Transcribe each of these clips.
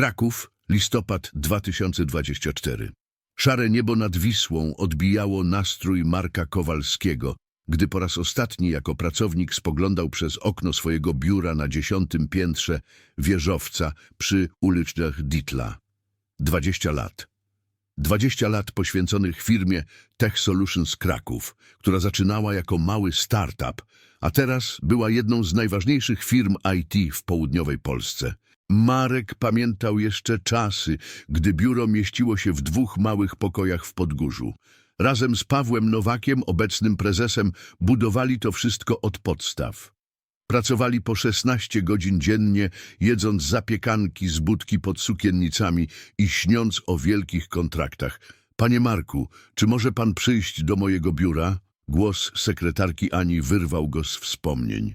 Kraków, listopad 2024. Szare niebo nad Wisłą odbijało nastrój Marka Kowalskiego, gdy po raz ostatni jako pracownik spoglądał przez okno swojego biura na dziesiątym piętrze wieżowca przy ulicznych Ditla. 20 lat. 20 lat poświęconych firmie Tech Solutions Kraków, która zaczynała jako mały startup, a teraz była jedną z najważniejszych firm IT w południowej Polsce. Marek pamiętał jeszcze czasy, gdy biuro mieściło się w dwóch małych pokojach w Podgórzu. Razem z Pawłem Nowakiem, obecnym prezesem, budowali to wszystko od podstaw. Pracowali po 16 godzin dziennie, jedząc zapiekanki z budki pod sukiennicami i śniąc o wielkich kontraktach. Panie Marku, czy może pan przyjść do mojego biura? Głos sekretarki Ani wyrwał go z wspomnień.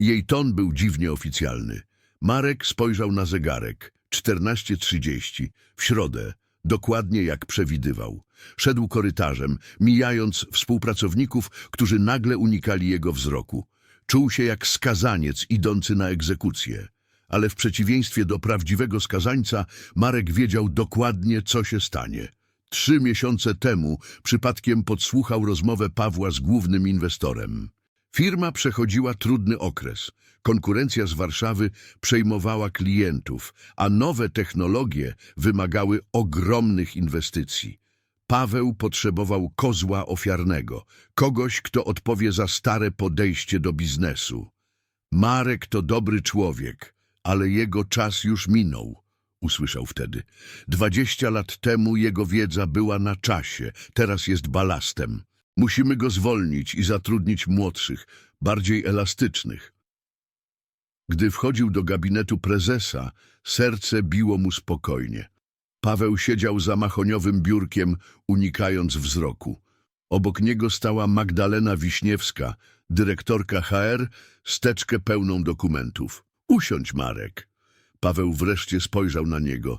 Jej ton był dziwnie oficjalny. Marek spojrzał na zegarek. 14.30. W środę. Dokładnie jak przewidywał. Szedł korytarzem, mijając współpracowników, którzy nagle unikali jego wzroku. Czuł się jak skazaniec idący na egzekucję. Ale w przeciwieństwie do prawdziwego skazańca, Marek wiedział dokładnie, co się stanie. Trzy miesiące temu przypadkiem podsłuchał rozmowę Pawła z głównym inwestorem. Firma przechodziła trudny okres. Konkurencja z Warszawy przejmowała klientów, a nowe technologie wymagały ogromnych inwestycji. Paweł potrzebował kozła ofiarnego, kogoś, kto odpowie za stare podejście do biznesu. Marek to dobry człowiek, ale jego czas już minął, usłyszał wtedy. Dwadzieścia lat temu jego wiedza była na czasie, teraz jest balastem. Musimy go zwolnić i zatrudnić młodszych, bardziej elastycznych. Gdy wchodził do gabinetu prezesa, serce biło mu spokojnie. Paweł siedział za machoniowym biurkiem, unikając wzroku. Obok niego stała Magdalena Wiśniewska, dyrektorka HR, z teczkę pełną dokumentów. Usiądź, Marek. Paweł wreszcie spojrzał na niego.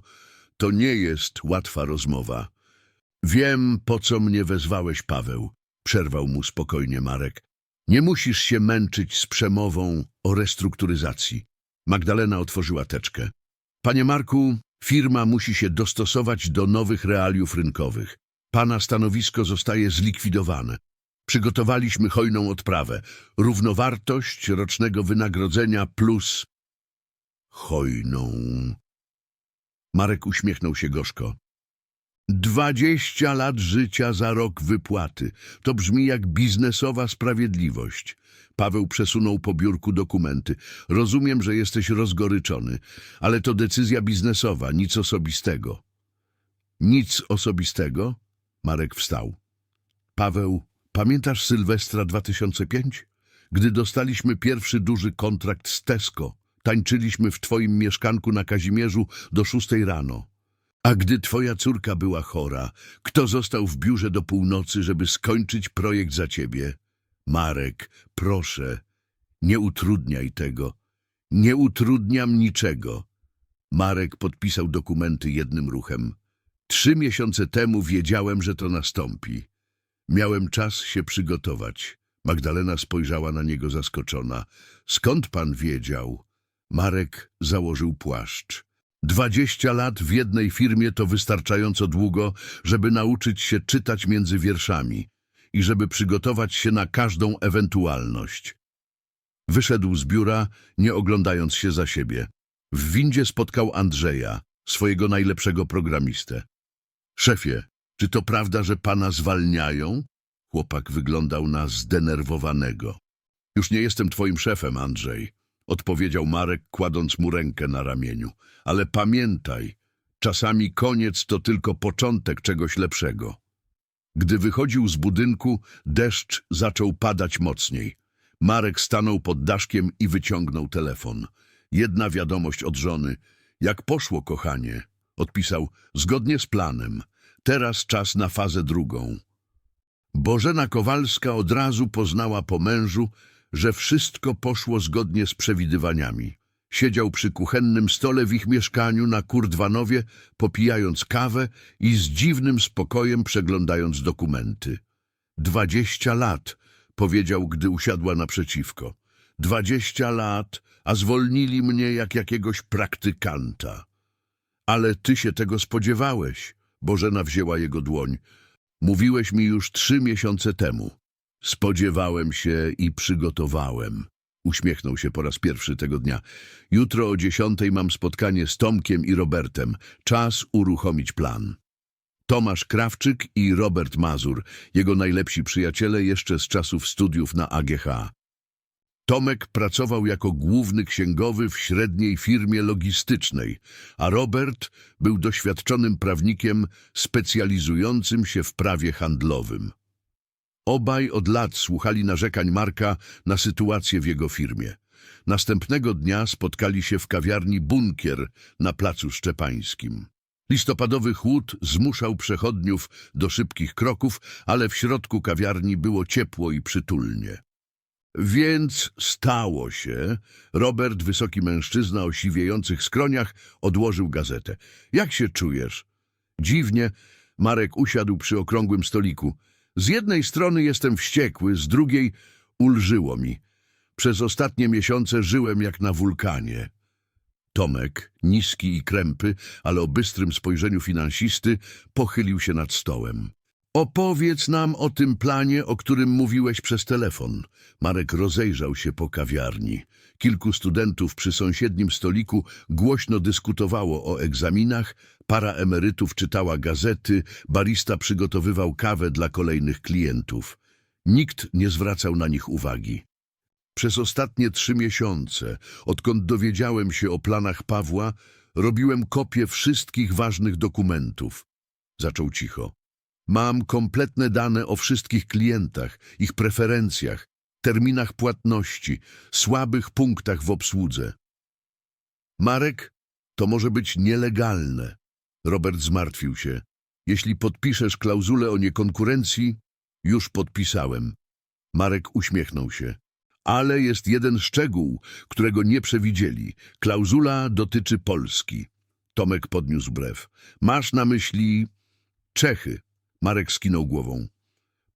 To nie jest łatwa rozmowa. Wiem, po co mnie wezwałeś, Paweł. Przerwał mu spokojnie Marek. Nie musisz się męczyć z przemową o restrukturyzacji. Magdalena otworzyła teczkę. Panie Marku, firma musi się dostosować do nowych realiów rynkowych. Pana stanowisko zostaje zlikwidowane. Przygotowaliśmy hojną odprawę. Równowartość rocznego wynagrodzenia plus... Hojną... Marek uśmiechnął się gorzko. Dwadzieścia lat życia za rok wypłaty. To brzmi jak biznesowa sprawiedliwość. Paweł przesunął po biurku dokumenty. Rozumiem, że jesteś rozgoryczony, ale to decyzja biznesowa, nic osobistego. Nic osobistego? Marek wstał. Paweł, pamiętasz Sylwestra 2005? Gdy dostaliśmy pierwszy duży kontrakt z Tesco, tańczyliśmy w twoim mieszkanku na Kazimierzu do szóstej rano. A gdy twoja córka była chora, kto został w biurze do północy, żeby skończyć projekt za ciebie? Marek, proszę, nie utrudniaj tego. Nie utrudniam niczego. Marek podpisał dokumenty jednym ruchem. Trzy miesiące temu wiedziałem, że to nastąpi. Miałem czas się przygotować. Magdalena spojrzała na niego zaskoczona. Skąd pan wiedział? Marek założył płaszcz. Dwadzieścia lat w jednej firmie to wystarczająco długo, żeby nauczyć się czytać między wierszami i żeby przygotować się na każdą ewentualność. Wyszedł z biura, nie oglądając się za siebie. W windzie spotkał Andrzeja, swojego najlepszego programistę. Szefie, czy to prawda, że pana zwalniają? Chłopak wyglądał na zdenerwowanego. Już nie jestem twoim szefem, Andrzej, odpowiedział Marek, kładąc mu rękę na ramieniu. Ale pamiętaj, czasami koniec to tylko początek czegoś lepszego. Gdy wychodził z budynku, deszcz zaczął padać mocniej. Marek stanął pod daszkiem i wyciągnął telefon. Jedna wiadomość od żony. Jak poszło, kochanie? Odpisał, zgodnie z planem. Teraz czas na fazę drugą. Bożena Kowalska od razu poznała po mężu, że wszystko poszło zgodnie z przewidywaniami. Siedział przy kuchennym stole w ich mieszkaniu na Kurdwanowie, popijając kawę i z dziwnym spokojem przeglądając dokumenty. Dwadzieścia lat, powiedział, gdy usiadła naprzeciwko. Dwadzieścia lat, a zwolnili mnie jak jakiegoś praktykanta. Ale ty się tego spodziewałeś. Bożena wzięła jego dłoń. Mówiłeś mi już trzy miesiące temu. Spodziewałem się i przygotowałem. Uśmiechnął się po raz pierwszy tego dnia. Jutro o dziesiątej mam spotkanie z Tomkiem i Robertem. Czas uruchomić plan. Tomasz Krawczyk i Robert Mazur, jego najlepsi przyjaciele jeszcze z czasów studiów na AGH. Tomek pracował jako główny księgowy w średniej firmie logistycznej, a Robert był doświadczonym prawnikiem specjalizującym się w prawie handlowym. Obaj od lat słuchali narzekań Marka na sytuację w jego firmie. Następnego dnia spotkali się w kawiarni Bunkier na Placu Szczepańskim. Listopadowy chłód zmuszał przechodniów do szybkich kroków, ale w środku kawiarni było ciepło i przytulnie. Więc stało się. Robert, wysoki mężczyzna o siwiejących skroniach, odłożył gazetę. Jak się czujesz? Dziwnie. Marek usiadł przy okrągłym stoliku. Z jednej strony jestem wściekły, z drugiej ulżyło mi. Przez ostatnie miesiące żyłem jak na wulkanie. Tomek, niski i krępy, ale o bystrym spojrzeniu finansisty, pochylił się nad stołem. Opowiedz nam o tym planie, o którym mówiłeś przez telefon. Marek rozejrzał się po kawiarni. Kilku studentów przy sąsiednim stoliku głośno dyskutowało o egzaminach, para emerytów czytała gazety, barista przygotowywał kawę dla kolejnych klientów. Nikt nie zwracał na nich uwagi. Przez ostatnie trzy miesiące, odkąd dowiedziałem się o planach Pawła, robiłem kopię wszystkich ważnych dokumentów. Zaczął cicho. Mam kompletne dane o wszystkich klientach, ich preferencjach, terminach płatności, słabych punktach w obsłudze. Marek, to może być nielegalne. Robert zmartwił się. Jeśli podpiszesz klauzulę o niekonkurencji, już podpisałem. Marek uśmiechnął się. Ale jest jeden szczegół, którego nie przewidzieli. Klauzula dotyczy Polski. Tomek podniósł brew. Masz na myśli Czechy. Marek skinął głową.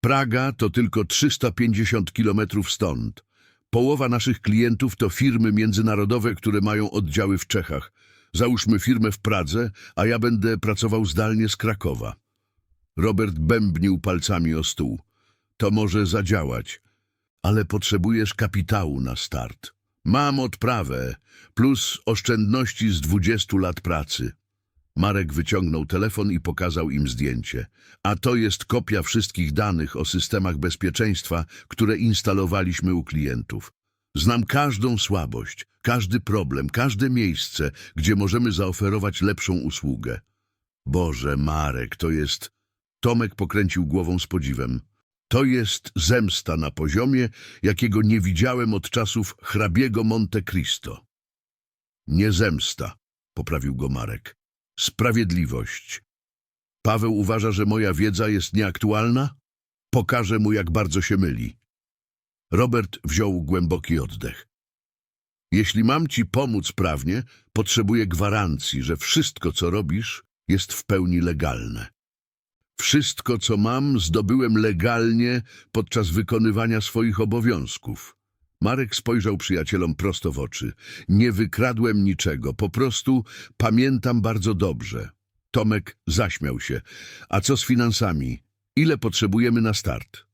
Praga to tylko 350 kilometrów stąd. Połowa naszych klientów to firmy międzynarodowe, które mają oddziały w Czechach. Załóżmy firmę w Pradze, a ja będę pracował zdalnie z Krakowa. Robert bębnił palcami o stół. To może zadziałać, ale potrzebujesz kapitału na start. Mam odprawę, plus oszczędności z 20 lat pracy. Marek wyciągnął telefon i pokazał im zdjęcie. A to jest kopia wszystkich danych o systemach bezpieczeństwa, które instalowaliśmy u klientów. Znam każdą słabość, każdy problem, każde miejsce, gdzie możemy zaoferować lepszą usługę. Boże, Marek, to jest... Tomek pokręcił głową z podziwem. To jest zemsta na poziomie, jakiego nie widziałem od czasów hrabiego Monte Cristo. Nie zemsta, poprawił go Marek. Sprawiedliwość. Paweł uważa, że moja wiedza jest nieaktualna? Pokażę mu, jak bardzo się myli. Robert wziął głęboki oddech. Jeśli mam ci pomóc prawnie, potrzebuję gwarancji, że wszystko, co robisz, jest w pełni legalne. Wszystko, co mam, zdobyłem legalnie podczas wykonywania swoich obowiązków. Marek spojrzał przyjacielom prosto w oczy. Nie wykradłem niczego, po prostu pamiętam bardzo dobrze. Tomek zaśmiał się. A co z finansami? Ile potrzebujemy na start?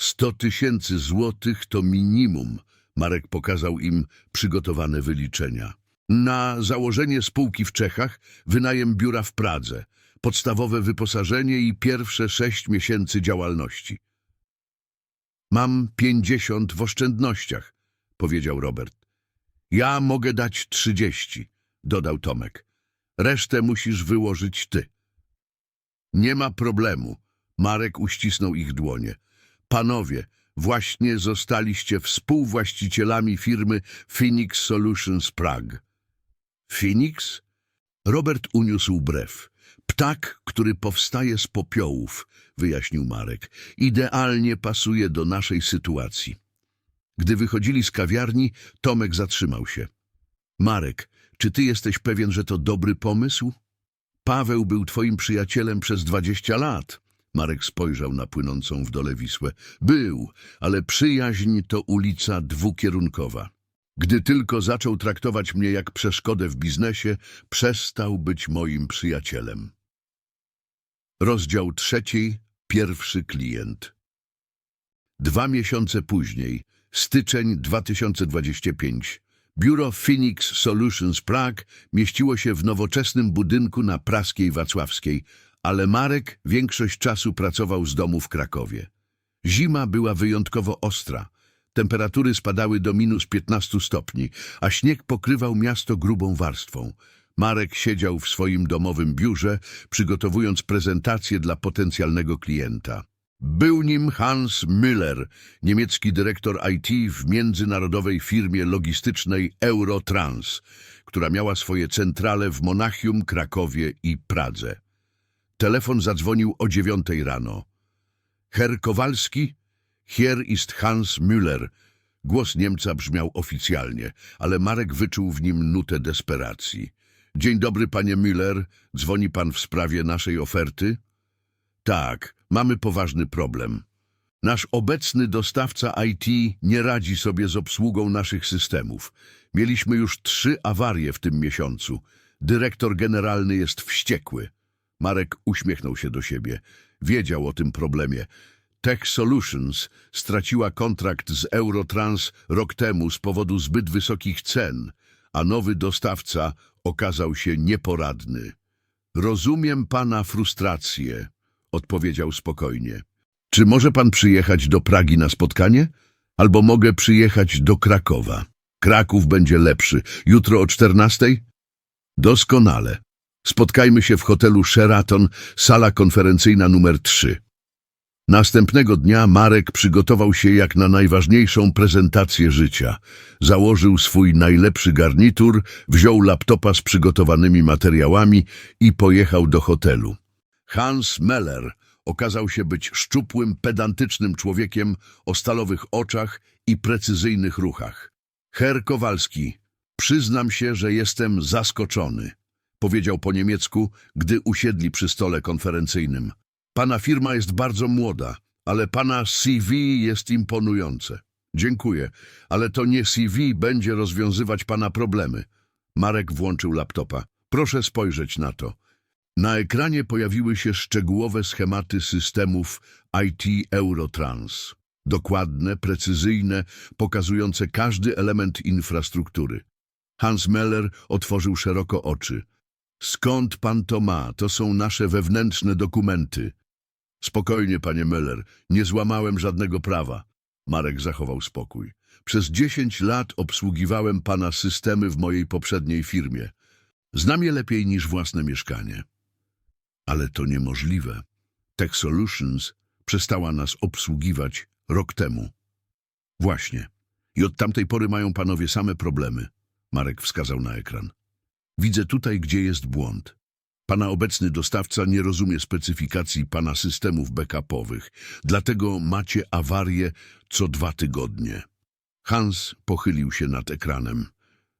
Sto tysięcy złotych to minimum. Marek pokazał im przygotowane wyliczenia. Na założenie spółki w Czechach, wynajem biura w Pradze, podstawowe wyposażenie i pierwsze sześć miesięcy działalności. Mam pięćdziesiąt w oszczędnościach, powiedział Robert. Ja mogę dać trzydzieści, dodał Tomek. Resztę musisz wyłożyć ty. Nie ma problemu. Marek uścisnął ich dłonie. Panowie, właśnie zostaliście współwłaścicielami firmy Phoenix Solutions Prague. Phoenix? Robert uniósł brew. Ptak, który powstaje z popiołów, wyjaśnił Marek. Idealnie pasuje do naszej sytuacji. Gdy wychodzili z kawiarni, Tomek zatrzymał się. Marek, czy ty jesteś pewien, że to dobry pomysł? Paweł był twoim przyjacielem przez dwadzieścia lat. Marek spojrzał na płynącą w dole Wisłę. Był, ale przyjaźń to ulica dwukierunkowa. Gdy tylko zaczął traktować mnie jak przeszkodę w biznesie, przestał być moim przyjacielem. Rozdział trzeci, pierwszy klient. Dwa miesiące później, styczeń 2025, biuro Phoenix Solutions Prague mieściło się w nowoczesnym budynku na Praskiej Wacławskiej, ale Marek większość czasu pracował z domu w Krakowie. Zima była wyjątkowo ostra. Temperatury spadały do minus 15 stopni, a śnieg pokrywał miasto grubą warstwą. Marek siedział w swoim domowym biurze, przygotowując prezentację dla potencjalnego klienta. Był nim Hans Müller, niemiecki dyrektor IT w międzynarodowej firmie logistycznej Eurotrans, która miała swoje centrale w Monachium, Krakowie i Pradze. Telefon zadzwonił o dziewiątej rano. Herr Kowalski? Hier ist Hans Müller. Głos Niemca brzmiał oficjalnie, ale Marek wyczuł w nim nutę desperacji. Dzień dobry, panie Müller. Dzwoni pan w sprawie naszej oferty? Tak, mamy poważny problem. Nasz obecny dostawca IT nie radzi sobie z obsługą naszych systemów. Mieliśmy już trzy awarie w tym miesiącu. Dyrektor generalny jest wściekły. Marek uśmiechnął się do siebie. Wiedział o tym problemie. Tech Solutions straciła kontrakt z Eurotrans rok temu z powodu zbyt wysokich cen, a nowy dostawca okazał się nieporadny. Rozumiem pana frustrację, odpowiedział spokojnie. Czy może pan przyjechać do Pragi na spotkanie? Albo mogę przyjechać do Krakowa. Kraków będzie lepszy. Jutro o czternastej? Doskonale. Spotkajmy się w hotelu Sheraton, sala konferencyjna numer 3. Następnego dnia Marek przygotował się jak na najważniejszą prezentację życia. Założył swój najlepszy garnitur, wziął laptopa z przygotowanymi materiałami i pojechał do hotelu. Hans Meller okazał się być szczupłym, pedantycznym człowiekiem o stalowych oczach i precyzyjnych ruchach. Herr Kowalski, przyznam się, że jestem zaskoczony, powiedział po niemiecku, gdy usiedli przy stole konferencyjnym. Pana firma jest bardzo młoda, ale pana CV jest imponujące. Dziękuję, ale to nie CV będzie rozwiązywać pana problemy. Marek włączył laptopa. Proszę spojrzeć na to. Na ekranie pojawiły się szczegółowe schematy systemów IT Eurotrans. Dokładne, precyzyjne, pokazujące każdy element infrastruktury. Hans Meller otworzył szeroko oczy. Skąd pan to ma? To są nasze wewnętrzne dokumenty. Spokojnie, panie Meller, nie złamałem żadnego prawa. Marek zachował spokój. Przez dziesięć lat obsługiwałem pana systemy w mojej poprzedniej firmie. Znam je lepiej niż własne mieszkanie. Ale to niemożliwe. Tech Solutions przestała nas obsługiwać rok temu. Właśnie. I od tamtej pory mają panowie same problemy. Marek wskazał na ekran. Widzę tutaj, gdzie jest błąd. Pana obecny dostawca nie rozumie specyfikacji pana systemów backupowych, dlatego macie awarię co dwa tygodnie. Hans pochylił się nad ekranem.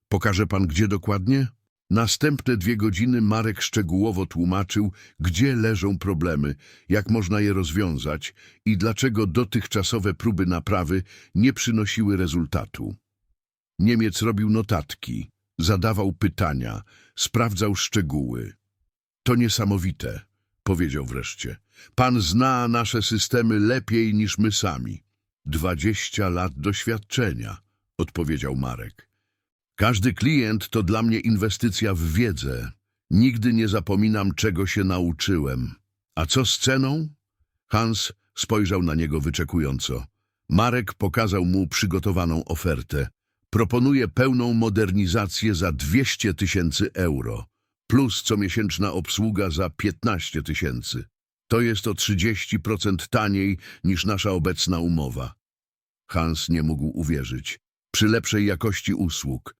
Pokaże pan, gdzie dokładnie? Następne dwie godziny Marek szczegółowo tłumaczył, gdzie leżą problemy, jak można je rozwiązać i dlaczego dotychczasowe próby naprawy nie przynosiły rezultatu. Niemiec robił notatki, zadawał pytania, sprawdzał szczegóły. To niesamowite, powiedział wreszcie. Pan zna nasze systemy lepiej niż my sami. Dwadzieścia lat doświadczenia, odpowiedział Marek. Każdy klient to dla mnie inwestycja w wiedzę. Nigdy nie zapominam, czego się nauczyłem. A co z ceną? Hans spojrzał na niego wyczekująco. Marek pokazał mu przygotowaną ofertę. Proponuje pełną modernizację za 200 tysięcy euro, plus comiesięczna obsługa za 15 tysięcy. To jest o 30% taniej niż nasza obecna umowa. Hans nie mógł uwierzyć. Przy lepszej jakości usług.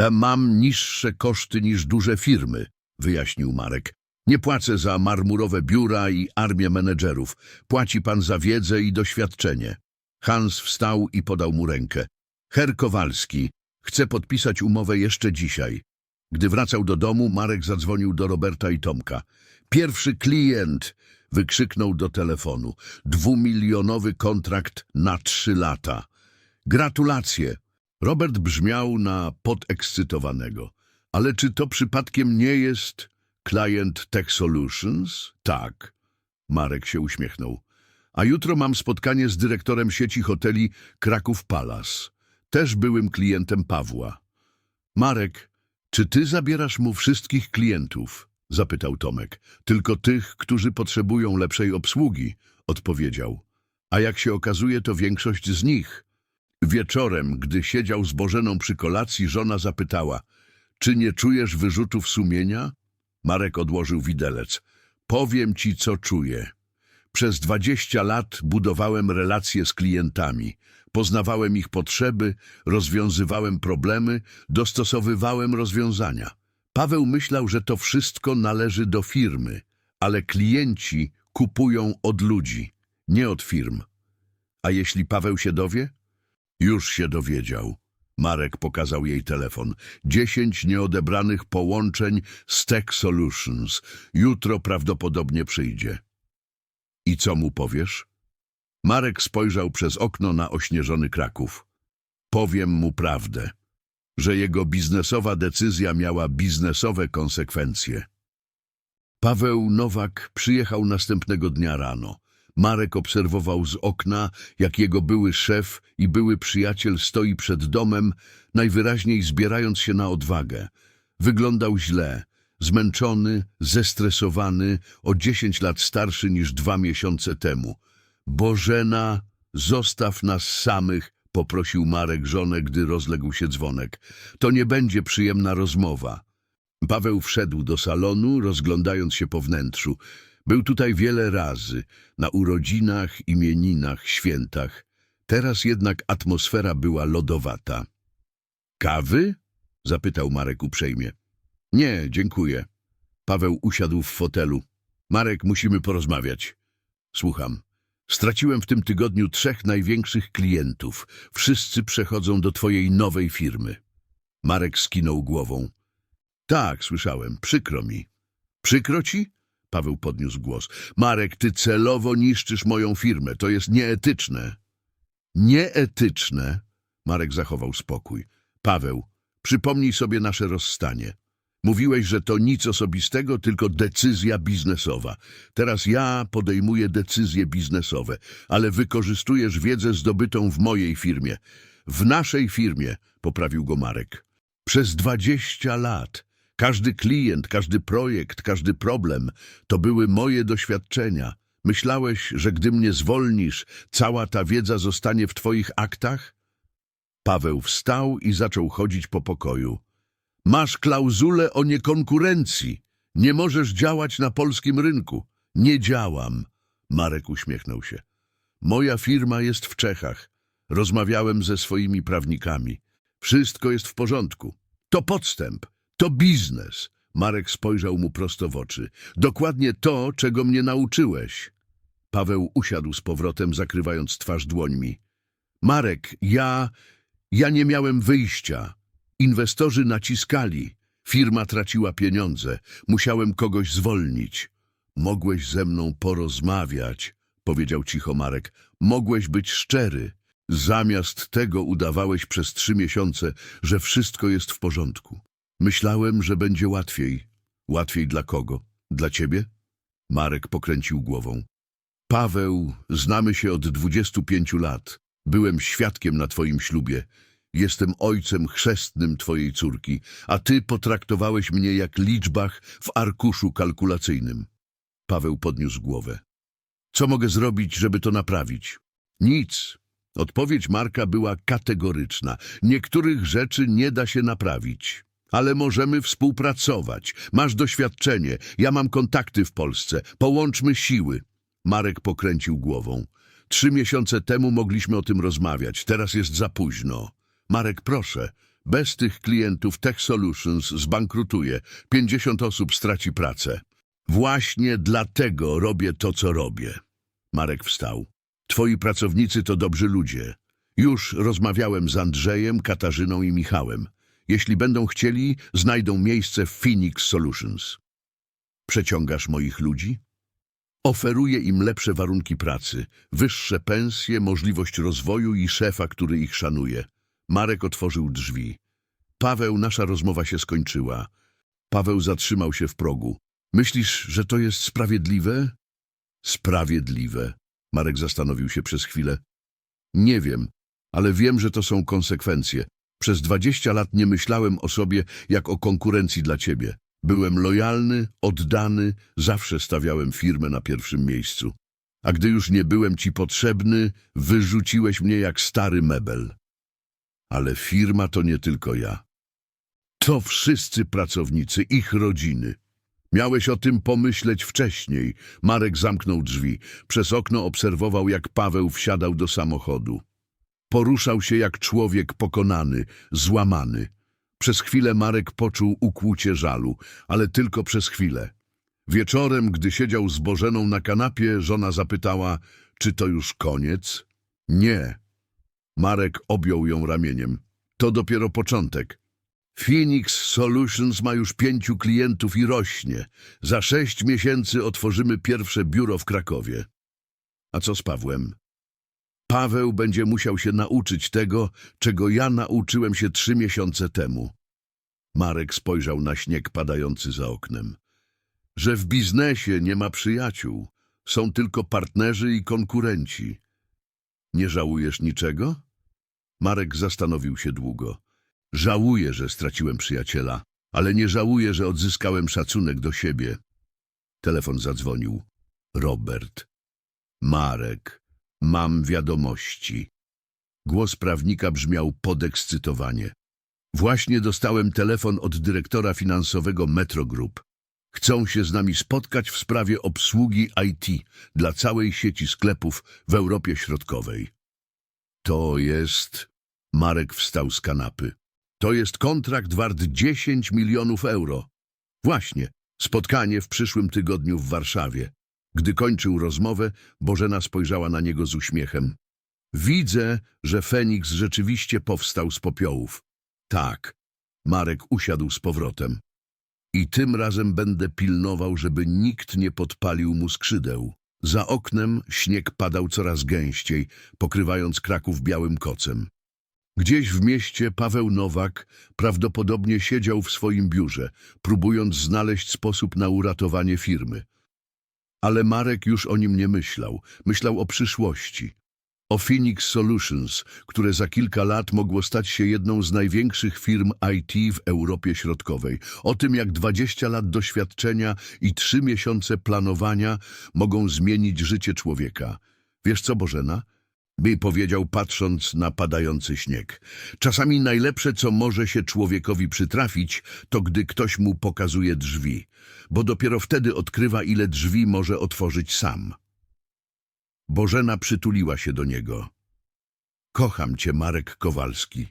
"Ja Mam niższe koszty niż duże firmy, wyjaśnił Marek. Nie płacę za marmurowe biura i armię menedżerów. Płaci pan za wiedzę i doświadczenie. Hans wstał i podał mu rękę. Herr Kowalski, chcę podpisać umowę jeszcze dzisiaj. Gdy wracał do domu, Marek zadzwonił do Roberta i Tomka. Pierwszy klient! wykrzyknął do telefonu. Dwumilionowy kontrakt na trzy lata. Gratulacje! Robert brzmiał na podekscytowanego. Ale czy to przypadkiem nie jest Client Tech Solutions? Tak. Marek się uśmiechnął. A jutro mam spotkanie z dyrektorem sieci hoteli Kraków Palace. Też byłym klientem Pawła. Marek, czy ty zabierasz mu wszystkich klientów? Zapytał Tomek. Tylko tych, którzy potrzebują lepszej obsługi, odpowiedział. A jak się okazuje, to większość z nich. Wieczorem, gdy siedział z Bożeną przy kolacji, żona zapytała, czy nie czujesz wyrzutów sumienia? Marek odłożył widelec. Powiem ci, co czuję. Przez dwadzieścia lat budowałem relacje z klientami. Poznawałem ich potrzeby, rozwiązywałem problemy, dostosowywałem rozwiązania. Paweł myślał, że to wszystko należy do firmy, ale klienci kupują od ludzi, nie od firm. A jeśli Paweł się dowie? Już się dowiedział. Marek pokazał jej telefon. Dziesięć nieodebranych połączeń z Tech Solutions. Jutro prawdopodobnie przyjdzie. I co mu powiesz? Marek spojrzał przez okno na ośnieżony Kraków. Powiem mu prawdę, że jego biznesowa decyzja miała biznesowe konsekwencje. Paweł Nowak przyjechał następnego dnia rano. Marek obserwował z okna, jak jego były szef i były przyjaciel stoi przed domem, najwyraźniej zbierając się na odwagę. Wyglądał źle, zmęczony, zestresowany, o dziesięć lat starszy niż dwa miesiące temu. Bożena, zostaw nas samych, poprosił Marek żonę, gdy rozległ się dzwonek. To nie będzie przyjemna rozmowa. Paweł wszedł do salonu, rozglądając się po wnętrzu. Był tutaj wiele razy, na urodzinach, imieninach, świętach. Teraz jednak atmosfera była lodowata. Kawy? zapytał Marek uprzejmie. Nie, dziękuję. Paweł usiadł w fotelu. Marek, musimy porozmawiać. Słucham. Straciłem w tym tygodniu trzech największych klientów. Wszyscy przechodzą do twojej nowej firmy. Marek skinął głową. Tak, słyszałem. Przykro mi. Przykro ci? Paweł podniósł głos. Marek, ty celowo niszczysz moją firmę. To jest nieetyczne. Nieetyczne? Marek zachował spokój. Paweł, przypomnij sobie nasze rozstanie. Mówiłeś, że to nic osobistego, tylko decyzja biznesowa. Teraz ja podejmuję decyzje biznesowe, ale wykorzystujesz wiedzę zdobytą w mojej firmie. W naszej firmie, poprawił go Marek. Przez dwadzieścia lat. Każdy klient, każdy projekt, każdy problem to były moje doświadczenia. Myślałeś, że gdy mnie zwolnisz, cała ta wiedza zostanie w twoich aktach? Paweł wstał i zaczął chodzić po pokoju. Masz klauzulę o niekonkurencji. Nie możesz działać na polskim rynku. Nie działam. Marek uśmiechnął się. Moja firma jest w Czechach. Rozmawiałem ze swoimi prawnikami. Wszystko jest w porządku. To podstęp. To biznes. Marek spojrzał mu prosto w oczy. Dokładnie to, czego mnie nauczyłeś. Paweł usiadł z powrotem, zakrywając twarz dłońmi. Marek, ja... ja nie miałem wyjścia. Inwestorzy naciskali. Firma traciła pieniądze. Musiałem kogoś zwolnić. Mogłeś ze mną porozmawiać, powiedział cicho Marek. Mogłeś być szczery. Zamiast tego udawałeś przez trzy miesiące, że wszystko jest w porządku. Myślałem, że będzie łatwiej. Łatwiej dla kogo? Dla ciebie? Marek pokręcił głową. Paweł, znamy się od dwudziestu pięciu lat. Byłem świadkiem na twoim ślubie. Jestem ojcem chrzestnym twojej córki, a ty potraktowałeś mnie jak liczbach w arkuszu kalkulacyjnym. Paweł podniósł głowę. Co mogę zrobić, żeby to naprawić? Nic. Odpowiedź Marka była kategoryczna. Niektórych rzeczy nie da się naprawić. Ale możemy współpracować. Masz doświadczenie, ja mam kontakty w Polsce. Połączmy siły. Marek pokręcił głową. Trzy miesiące temu mogliśmy o tym rozmawiać. Teraz jest za późno. Marek, proszę. Bez tych klientów Tech Solutions zbankrutuje. 50 osób straci pracę. Właśnie dlatego robię to, co robię. Marek wstał. Twoi pracownicy to dobrzy ludzie. Już rozmawiałem z Andrzejem, Katarzyną i Michałem. Jeśli będą chcieli, znajdą miejsce w Phoenix Solutions. Przeciągasz moich ludzi? Oferuję im lepsze warunki pracy, wyższe pensje, możliwość rozwoju i szefa, który ich szanuje. Marek otworzył drzwi. Paweł, nasza rozmowa się skończyła. Paweł zatrzymał się w progu. Myślisz, że to jest sprawiedliwe? Sprawiedliwe. Marek zastanowił się przez chwilę. Nie wiem, ale wiem, że to są konsekwencje. Przez dwadzieścia lat nie myślałem o sobie jak o konkurencji dla ciebie. Byłem lojalny, oddany, zawsze stawiałem firmę na pierwszym miejscu. A gdy już nie byłem ci potrzebny, wyrzuciłeś mnie jak stary mebel. Ale firma to nie tylko ja. To wszyscy pracownicy, ich rodziny. Miałeś o tym pomyśleć wcześniej. Marek zamknął drzwi. Przez okno obserwował, jak Paweł wsiadał do samochodu. Poruszał się jak człowiek pokonany, złamany. Przez chwilę Marek poczuł ukłucie żalu, ale tylko przez chwilę. Wieczorem, gdy siedział z Bożeną na kanapie, żona zapytała, czy to już koniec? Nie. Marek objął ją ramieniem. To dopiero początek. Phoenix Solutions ma już pięciu klientów i rośnie. Za sześć miesięcy otworzymy pierwsze biuro w Krakowie. A co z Pawłem? Paweł będzie musiał się nauczyć tego, czego ja nauczyłem się trzy miesiące temu. Marek spojrzał na śnieg padający za oknem. Że w biznesie nie ma przyjaciół, są tylko partnerzy i konkurenci. Nie żałujesz niczego? Marek zastanowił się długo. Żałuję, że straciłem przyjaciela, ale nie żałuję, że odzyskałem szacunek do siebie. Telefon zadzwonił. Robert. Marek. Mam wiadomości. Głos prawnika brzmiał podekscytowanie. Właśnie dostałem telefon od dyrektora finansowego Metro Group. Chcą się z nami spotkać w sprawie obsługi IT dla całej sieci sklepów w Europie Środkowej. To jest... Marek wstał z kanapy. To jest kontrakt wart 10 milionów euro. Właśnie, spotkanie w przyszłym tygodniu w Warszawie. Gdy kończył rozmowę, Bożena spojrzała na niego z uśmiechem. Widzę, że Feniks rzeczywiście powstał z popiołów. Tak, Marek usiadł z powrotem. I tym razem będę pilnował, żeby nikt nie podpalił mu skrzydeł. Za oknem śnieg padał coraz gęściej, pokrywając Kraków białym kocem. Gdzieś w mieście Paweł Nowak prawdopodobnie siedział w swoim biurze, próbując znaleźć sposób na uratowanie firmy. Ale Marek już o nim nie myślał. Myślał o przyszłości. O Phoenix Solutions, które za kilka lat mogło stać się jedną z największych firm IT w Europie Środkowej. O tym, jak 20 lat doświadczenia i 3 miesiące planowania mogą zmienić życie człowieka. Wiesz co, Bożena? By powiedział, patrząc na padający śnieg. Czasami najlepsze, co może się człowiekowi przytrafić, to gdy ktoś mu pokazuje drzwi, bo dopiero wtedy odkrywa, ile drzwi może otworzyć sam. Bożena przytuliła się do niego. Kocham cię, Marek Kowalski.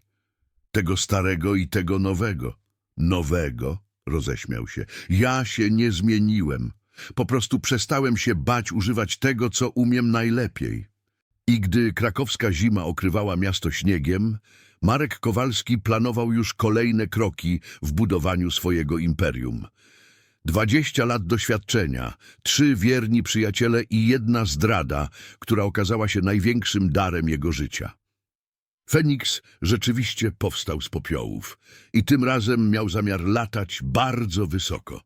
Tego starego i tego nowego. Nowego, roześmiał się. Ja się nie zmieniłem. Po prostu przestałem się bać używać tego, co umiem najlepiej. I gdy krakowska zima okrywała miasto śniegiem, Marek Kowalski planował już kolejne kroki w budowaniu swojego imperium. Dwadzieścia lat doświadczenia, trzy wierni przyjaciele i jedna zdrada, która okazała się największym darem jego życia. Feniks rzeczywiście powstał z popiołów i tym razem miał zamiar latać bardzo wysoko.